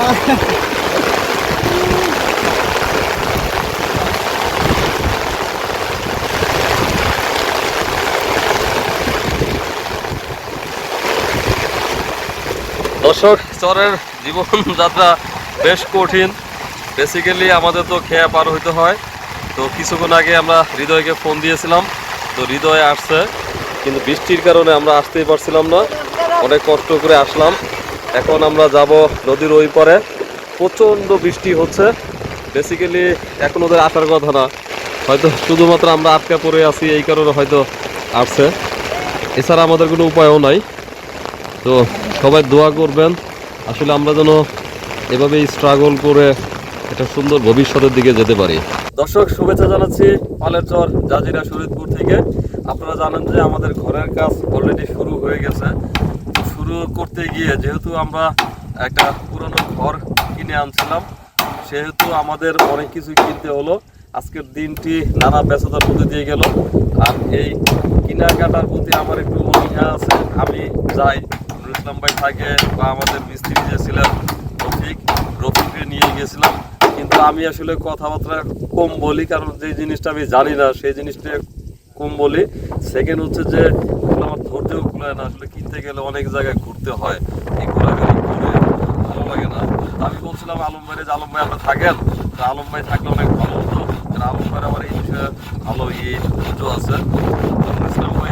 দর্শক, চরের জীবনযাত্রা বেশ কঠিন। বেসিক্যালি আমাদের তো খেয়া পার হইতে হয়। তো কিছুক্ষণ আগে আমরা হৃদয়কে ফোন দিয়েছিলাম। তো হৃদয় আসছে। কিন্তু বৃষ্টির কারণে আমরা আসতেই পারছিলাম না। অনেক কষ্ট করে আসলাম। এখন আমরা যাব নদীর ওই পারে। প্রচণ্ড বৃষ্টি হচ্ছে। বেসিক্যালি এখন ওদের আসার কথা না। হয়তো শুধুমাত্র আমরা আটকা পড়ে আছি, এই কারণে হয়তো আসছে। এছাড়া আমাদের কোনো উপায়ও নাই। তো সবাই দোয়া করবেন। আসলে আমরা যেন এভাবেই স্ট্রাগল করে একটা সুন্দর ভবিষ্যতের দিকে যেতে পারি। দর্শক, শুভেচ্ছা জানাচ্ছি পালের চর জাজিরা শরীদপুর থেকে। আপনারা জানেন যে আমাদের ঘরের কাজ অলরেডি শুরু হয়ে গেছে। শুরু করতে গিয়ে যেহেতু আমরা একটা পুরনো ঘর কিনে আনছিলাম, সেহেতু আমাদের অনেক কিছু কিনতে হলো। আজকের দিনটি নানা ব্যস্ততার মধ্যে দিয়ে গেল। আর এই কেনাকাটার প্রতি আমার একটু অনীহা আছে, আমি যাই। নুরুল ইসলাম ভাই থাকে বা আমাদের মিস্ত্রি যে ছিলেন, রফিক, রফিককে নিয়ে গেছিলাম। কিন্তু আমি আসলে কথাবার্তা কম বলি, কারণ যে জিনিসটা আমি জানি না, সেই জিনিসটা কম বলি। সেকেন্ড হচ্ছে যে আমার কুলায় না, আসলে কিনতে গেলে অনেক জায়গায় ঘুরতে হয়। এই ঘোরাঘুরি করে ভালো লাগে না। আমি বলছিলাম আলম ভাই যে আলম ভাই আপনার থাকেন? তো আলম ভাই থাকলে অনেক ভালো হতো। আলম ভাইয়ের আমার এই বিষয়ে ভালো ইয়ে ধৈর্য আছে। ইসলাম ভাই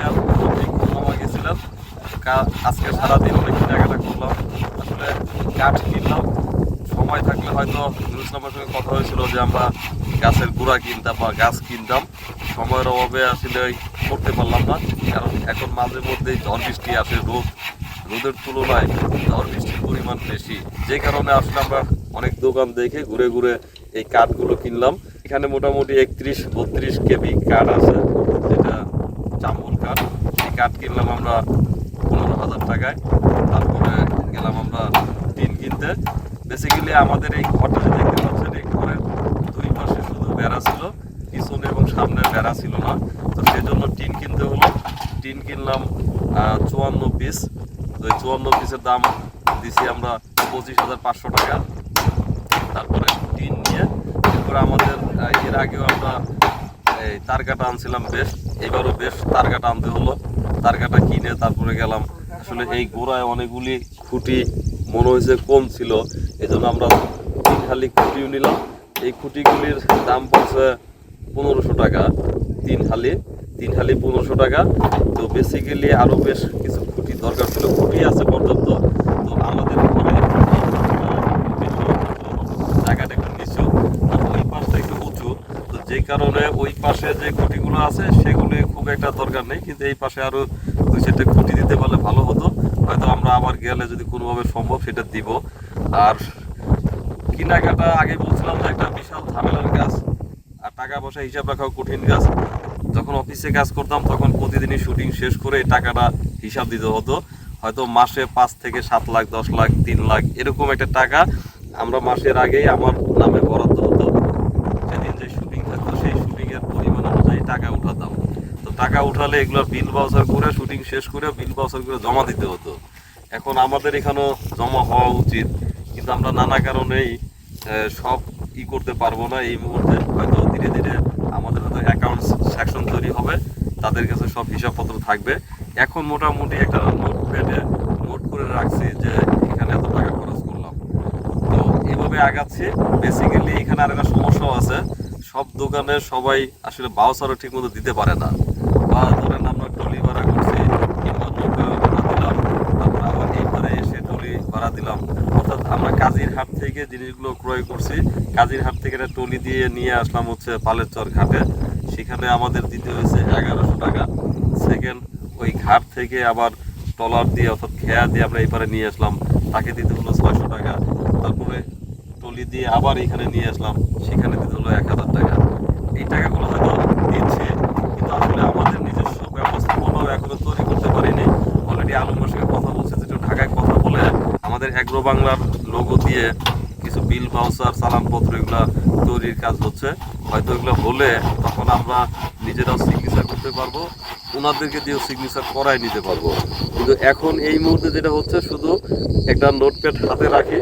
মামা গেছিলাম আজকে সারাদিন অনেক কেনাকাটা করলাম আসলে কাঠ কিনলাম। সময় থাকলে হয়তো নুরুল ইসলামের সঙ্গে কথা হয়েছিল যে আমরা গাছের গুঁড়া কিনতাম বা গাছ কিনতাম। সময়ের অভাবে আসলে করতে পারলাম না, কারণ এখন মাঝে মধ্যেই ঝড় বৃষ্টি আসে রোদ। রোদের তুলনায় ঝড় বৃষ্টির পরিমাণ বেশি। যে কারণে আসলে আমরা অনেক দোকান দেখে ঘুরে ঘুরে এই কাঠগুলো কিনলাম। এখানে মোটামুটি একত্রিশ, বত্রিশ কেবি কাঠ আছে, যেটা চাম্বুল কাঠ। এই কাঠ কিনলাম আমরা পনেরো হাজার টাকায়। তারপরে গেলাম আমরা টিন কিনতে। বেসিক্যালি আমাদের এই ঘরটা দেখতে পাচ্ছেন, এই ঘরের দুই পাশে শুধু বেড়া ছিল। সামনে বেড়া ছিল না। তো সেজন্য টিন কিনতে হলো। টিন কিনলাম চুয়ান্ন পিস তো চুয়ান্ন পিসের দাম দিছি আমরা পঁচিশ হাজার পাঁচশো টাকা। তারপরে টিন নিয়ে তারপরে আমাদের এর আগেও আমরা, এই তার কাটা আনছিলাম বেশ। এবারও বেশ তার কাটা আনতে হলো। তার কাটা কিনে তারপরে গেলাম। আসলে এই গোড়ায় অনেকগুলি খুঁটি মনে হয়েছে কম ছিল। এই জন্য আমরা তিন খালি খুঁটিও নিলাম। এই খুঁটিগুলির দাম পড়ছে পনেরোশো টাকা, তিন হালি তিন হালি পনেরোশো টাকা। তো বেসিক্যালি আরও বেশ কিছু খুঁটি দরকার ছিল। খুঁটি আছে পর্যন্ত তো আমাদের ঘরে জায়গাটা একটু নিচু ওই পাশটা একটু উঁচু। তো যে কারণে ওই পাশে যে খুঁটিগুলো আছে, সেগুলি খুব একটা দরকার নেই। কিন্তু এই পাশে আরও দুই চারটে খুঁটি দিতে পারলে ভালো হতো। হয়তো আমরা আবার গেলে যদি কোনোভাবে সম্ভব সেটা দিব। আর কেনাকাটা আগে বলছিলাম যে একটা বিশাল ঝামেলার আর টাকা পয়সা হিসাব রাখাও কঠিন কাজ। যখন অফিসে কাজ করতাম, তখন প্রতিদিনই শুটিং শেষ করে টাকাটা হিসাব দিতে হতো। হয়তো মাসে পাঁচ থেকে সাত লাখ, দশ লাখ, তিন লাখ, এরকম একটা টাকা আমরা মাসের আগেই আমার নামে বরাদ্দ হতো। সেদিন যে শুটিং থাকতো, সেই শুটিংয়ের পরিমাণ অনুযায়ী টাকা উঠাতাম। তো টাকা উঠালে এগুলো বিল বাউচার করে, শুটিং শেষ করে বিল বাউচার করে জমা দিতে হতো। এখন আমাদের এখানেও জমা হওয়া উচিত। কিন্তু আমরা নানা কারণেই সব ই করতে পারব না এই মুহূর্তে। হয়তো ধীরে ধীরে আমাদের হয়তো অ্যাকাউন্ট সেকশন তৈরি হবে, তাদের কাছে সব হিসাবপত্র থাকবে। এখন মোটামুটি একটা নোট প্যাডে নোট করে রাখছি যে এখানে এত টাকা খরচ করলাম। তো এভাবে আগাচ্ছি। বেসিক্যালি এখানে আর একটা সমস্যাও আছে। সব দোকানে সবাই আসলে বাউসারও ঠিক মতো দিতে পারে না। বা ধরেন আমরা টলি ভাড়া করছি, কিংবা নৌকা ভাড়া দিলাম, তারপর আবার এইবারে এসে টলি ভাড়া দিলাম। আমরা কাজীর হাট থেকে জিনিসগুলো ক্রয় করছি। কাজীর হাট থেকে একটা টলি দিয়ে নিয়ে আসলাম হচ্ছে পালের চর ঘাটে। সেখানে আমাদের দিতে হয়েছে এগারোশো টাকা। সেকেন্ড ওই ঘাট থেকে আবার টলার দিয়ে অর্থাৎ খেয়া দিয়ে আমরা এপারে নিয়ে আসলাম। তাকে দিতে হলো ছয়শো টাকা। তারপরে টলি দিয়ে আবার এখানে নিয়ে আসলাম। সেখানে দিতে হলো এক হাজার টাকা। এই টাকাগুলো হয়তো দিচ্ছে, কিন্তু আসলে আমাদের নিজস্ব ব্যবস্থাপনাও এখনও তৈরি করতে পারিনি। অলরেডি আলমের সঙ্গে কথা বলছে যে একটু ঢাকায় কথা বলে আমাদের অ্যাগ্রো বাংলার দিয়ে কিছু বিল ভাউচার চালানপত্র এগুলা তৈরির কাজ হচ্ছে। হয়তো এগুলো হলে তখন আমরা নিজেরাও সিগনেচার করতে পারব, ওনাদেরকে দিয়েও সিগনেচার করাই নিতে পারব। কিন্তু এখন এই মুহূর্তে যেটা হচ্ছে, শুধু একটা নোটপ্যাড হাতে রাখি,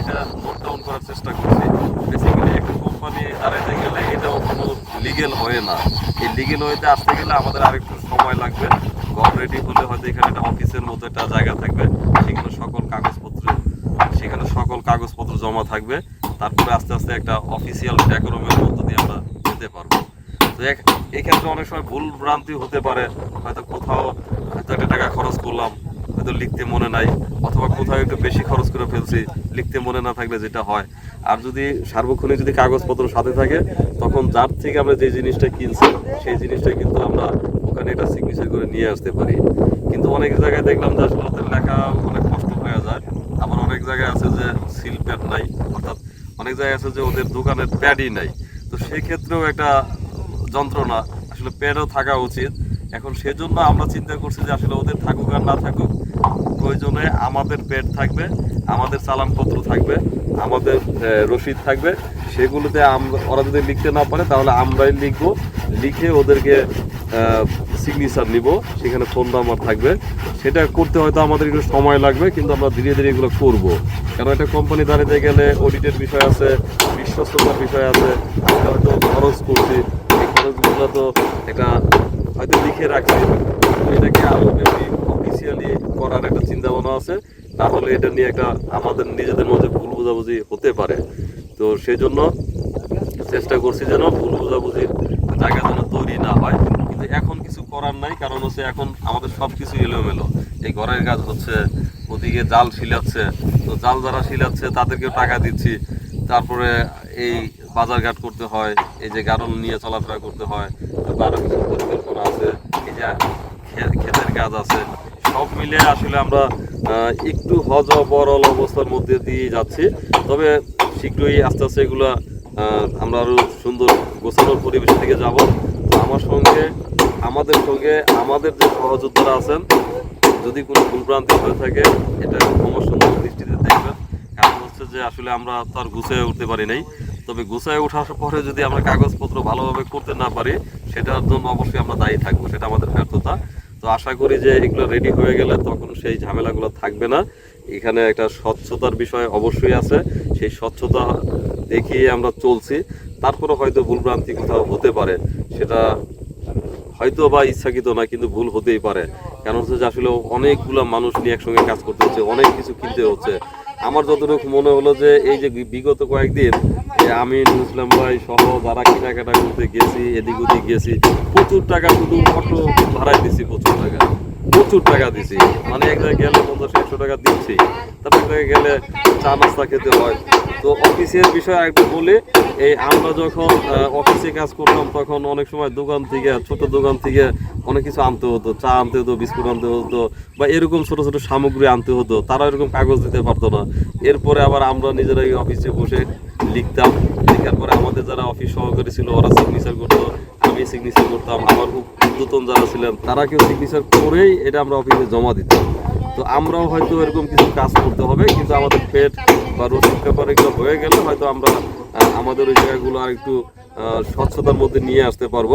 এটা নোট ডাউন করার চেষ্টা করছি। বেসিক্যালি একটা কোম্পানি দাঁড়াইতে গেলে এটাও কোনো লিগেল হয়ে না। এই লিগেল হয়েতে আসতে গেলে আমাদের আরেকটু সময় লাগবে। ঘর রেডি হলে হয়তো এখানে একটা অফিসের মতো একটা জায়গা থাকবে, সেখানে সকল কাগজপত্র সেখানে সকল কাগজপত্র জমা থাকবে। তারপরে আস্তে আস্তে একটা অফিসিয়াল ডেকোরমের মধ্য দিয়ে আমরা যেতে পারব। তো এক- এই ক্ষেত্রে অনেক সময় ভুল ভ্রান্তি হতে পারে। হয়তো কোথাও হয়তো একটা টাকা খরচ করলাম, হয়তো লিখতে মনে নাই, অথবা কোথাও একটু বেশি খরচ করে ফেলছি, লিখতে মনে না থাকলে যেটা হয়। আর যদি সার্বক্ষণিক যদি কাগজপত্র সাথে থাকে, তখন যার থেকে আমরা যে জিনিসটা কিনছি, সেই জিনিসটা কিন্তু আমরা ওখানে এটা সিগনেচার করে নিয়ে আসতে পারি। কিন্তু অনেক জায়গায় দেখলাম যে আসলে লেখা অনেক কষ্ট হয়ে যায় আবার অনেক জায়গায় আছে যে সিল প্যাড নাই, অর্থাৎ অনেক জায়গায় আছে যে ওদের দোকানের প্যাডই নাই। তো সেক্ষেত্রেও একটা যন্ত্রণা, আসলে প্যাডও থাকা উচিত। এখন সেজন্য আমরা চিন্তা করছি যে আসলে ওদের থাকুক আর না থাকুক, প্রয়োজনে আমাদের প্যাড থাকবে। আমাদের চালানপত্র থাকবে, আমাদের রসিদ থাকবে। সেগুলোতে ওরা যদি লিখতে না পারে, তাহলে আমরাই লিখব। লিখে ওদেরকে সিগনেচার নিব। সেখানে ফোন নাম্বার থাকবে। সেটা করতে হয়তো আমাদের একটু সময় লাগবে, কিন্তু আমরা ধীরে ধীরে এগুলো করব। কারণ একটা কোম্পানি দাঁড়িয়ে গেলে অডিটের বিষয় আছে, বিশ্বস্ততার বিষয় আছে, আমরা হয়তো খরচ করছি। এই খরচগুলো তো একটা হয়তো লিখে রাখছি। এটাকে আরও বেশি অফিসিয়ালি করার একটা চিন্তা ভাবনা আছে তাহলে এটা নিয়ে একটা আমাদের নিজেদের মধ্যে ভুল বোঝাবুঝি হতে পারে। তো সেই জন্য চেষ্টা করছি যেন ভুল বোঝাবুঝির জায়গা যেন তৈরি না হয়। কিন্তু এখন কিছু করার নাই, কারণ হচ্ছে এখন আমাদের সব কিছু এলোমেলো। এই ঘরের কাজ হচ্ছে, ওদিকে জাল শিলাচ্ছে। তো জাল যারা শিলাচ্ছে, তাদেরকেও টাকা দিচ্ছি। তারপরে এই বাজারঘাট করতে হয়, এই যে গাড়ল নিয়ে চলাফেরা করতে হয় তারপর আরও কিছু পরিকল্পনা আছে। এই যে ক্ষেতের কাজ আছে সব মিলে আসলে আমরা একটু হজ বরল অবস্থার মধ্যে দিয়ে যাচ্ছি। তবে শীঘ্রই আস্তে আস্তে এগুলা আমরা আরও সুন্দর গোছানোর পরিবেশের দিকে যাব। আমার সঙ্গে, আমাদের সঙ্গে আমাদের যে সহযোদ্ধারা আছেন, যদি কোনো ভুলভ্রান্তি হয়ে থাকে, এটা সুন্দর দৃষ্টিতে দেখবেন। কারণ হচ্ছে যে আসলে আমরা তো আর গুছিয়ে উঠতে পারি নাই। তবে গুছিয়ে ওঠার পরে যদি আমরা কাগজপত্র ভালোভাবে করতে না পারি, সেটার জন্য অবশ্যই আমরা দায়ী থাকব, সেটা আমাদের ব্যর্থতা। তো আশা করি যে এগুলো রেডি হয়ে গেলে তখন সেই ঝামেলাগুলো থাকবে না। এখানে একটা স্বচ্ছতার বিষয় অবশ্যই আছে। সেই স্বচ্ছতা দেখিয়ে আমরা চলছি। তারপরে হয়তো ভুলভ্রান্তি কোথাও হতে পারে। সেটা হয়তো বা ইচ্ছাকৃত না কিন্তু ভুল হতেই পারে। কারণ হচ্ছে যে আসলে অনেকগুলো মানুষ নিয়ে একসঙ্গে কাজ করতে হচ্ছে, অনেক কিছু কিনতে হচ্ছে। আমার যতটুকু মনে হলো যে এই যে বিগত কয়েকদিন আমি নুসলাম ভাই সহ যারা কেনাকাটা করতে গেছি, এদিক ওদিক গেছি, প্রচুর টাকা শুধু অটো ভাড়ায় দিছি, প্রচুর টাকা। প্রচুর টাকা দিছি। মানে এক জায়গায় গেলে পঞ্চাশ, একশো টাকা দিচ্ছি। তারপর এক জায়গায় গেলে চা, নাস্তা খেতে হয়। তো অফিসের বিষয়ে একটু বলি এই আমরা যখন অফিসে কাজ করতাম, তখন অনেক সময় দোকান থেকে, ছোট দোকান থেকে অনেক কিছু আনতে হতো। চা আনতে হতো, বিস্কুট আনতে হতো, বা এরকম ছোট ছোট সামগ্রী আনতে হতো। তারা এরকম কাগজ দিতে পারতো না। এরপরে আবার আমরা নিজেরাই অফিসে বসে লিখতাম। লেখার পরে আমাদের যারা অফিস সহকারী ছিল, ওরা সিগনেচার করতো। আমি সিগনেচার করতাম। আমার ঊর্ধ্বতন যারা ছিলেন তারা কেউ সিগনেচার করেই এটা আমরা অফিসে জমা দিতাম। তো আমরাও হয়তো এরকম কিছু কাজ করতে হবে, কিন্তু আমাদের পেট বা রসিদ পেপার এগুলো হয়ে গেলে হয়তো আমরা আমাদের ওই জায়গাগুলো আর একটু স্বচ্ছতার মধ্যে নিয়ে আসতে পারব।